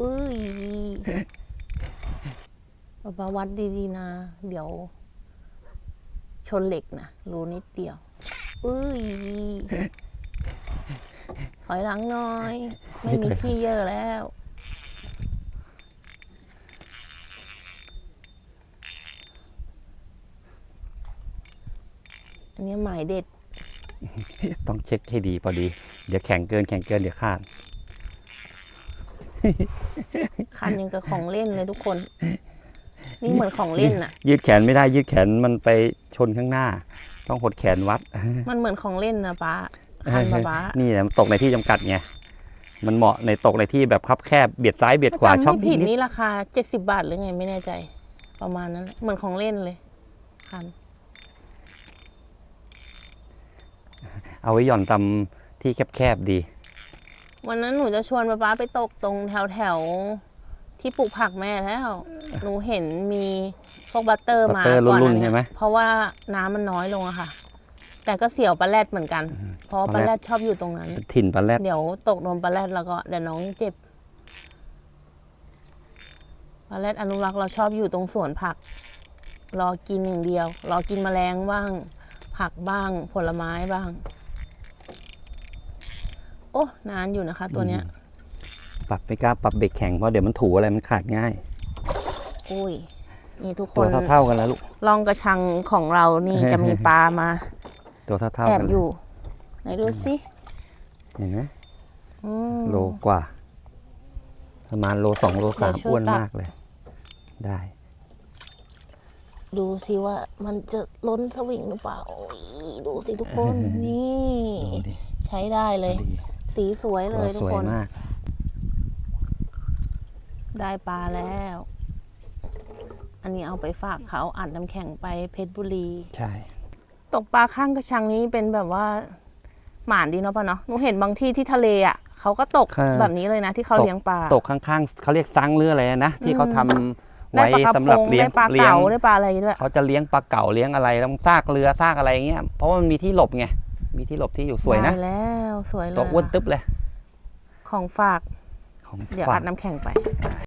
อุ้ยป๊าป๊าวัดดีๆนะ เดี๋ยว ชนเหล็กนะ รู้นิดเดียว อุ้ย ถอยหลังหน่อย ไม่มีที่เยอะแล้ว อันนี้หมายเด็ด ต้องเช็คให้ดีพอดี เดี๋ยวแข็งเกินแข็งเกินเดี๋ยวขาด คันยังกับของเล่นเลยทุกคนนี่เหมือนของเล่นอะยืดแขนไม่ได้ยืดแขนมันไปชนข้างหน้า ต้องหดแขนวัด มันเหมือนของเล่นนะป้าคันป้าป้านี่แหละมันตกในที่จำกัดไงมันเหมาะในตกในที่แบบคับแคบเบียดซ้ายเบียดขวาจำช่องไม่ผิดนิดนี่ราคาเจ็ดสิบาทหรือไงไม่แน่ใจ ประมาณนั้นแหละเหมือนของเล่นเลย คันๆเอาไว้หย่อนตำที่แคบๆดี วันนั้นหนูจะชวนป้าป้าไปตกตรงแถวแถวๆที่ปลูกผักแม่แล้ว หนูเห็นมีพวกบัตเตอร์มาบัตเตอร์ก่อนรุ่นๆอัใช่ไหม เพราะว่าน้ำมันน้อยลงอะค่ะ แต่ก็เสี่ยวปลาแรดเหมือนกัน เพราะว่าปปลาลาแรแรดดชอบอยู่ตรงนั้น ถิ่นปลาแรดเดี๋ยวตกโดนปลาแรดแล้วก็เดี๋ยวน้องเจ็บปลาแรดอนุรักษ์เราชอบอยู่ตรงสวนผัก รอกินอย่างเดียว รอกินแมลงบ้าง ผักบ้าง ผลไม้บ้าง โอ้นานอยู่นะคะ ตัวเนี้ย ปรับไม่กล้าปรับเบรกแข็งเพราะเดี๋ยวมันถูอะไรมันขาดง่าย อุ้ยนี่ทุกคตัวนเท่าๆกันแล้วลูก ลองกระชังของเรานี่ จะมีปลามา ตัวเท่าแอๆบกันอยู่ ไหนดูสิเห็นไหมอืม โลกว่า ประมาณโลสองโลสามเดี๋ยวช่วยอ้วนตัก มากเลย ได้ ดูสิว่ามันจะล้นสวิงหรือเปล่าโอ้ยดูสิทุกคน นี่ ดูดิใช้ได้เลย ดี สีสวยเลตัวยทุสกวยคน มาก ได้ปลาแล้ว อันนี้เอาไปฝากเขาอัดน้ำแข็งไปเพชรบุรี ใช่ ตกปลาข้างกระชังนี้เป็นแบบว่า หมานดีเนาะป่ะเนาะหนูเห็นบางที่ที่ทะเลอะเขาก็ตกแบบนี้เลยนะ ที่เขาเลี้ยงปลา ตกข้างๆเขาเรียกซังเรืออะไรนะที่เขาทำได้ไว้ปลากระสำหพรับงเลี้ยงได้ปลาเลี้ยงเก๋าได้ปลาอะไรด้วย เขาจะเลี้ยงปลาเก๋าเลี้ยงอะไรต้องซากเรือซากอะไรเงี้ยเพราะว่ามันมีที่หลบไง มีที่หลบที่อยู่สวยนะได้แล้วสวยเลยตัวอ้วนตึ๊บเลย ของฝาก ของเดี๋ยวฝาอักดน้ำแข็งไป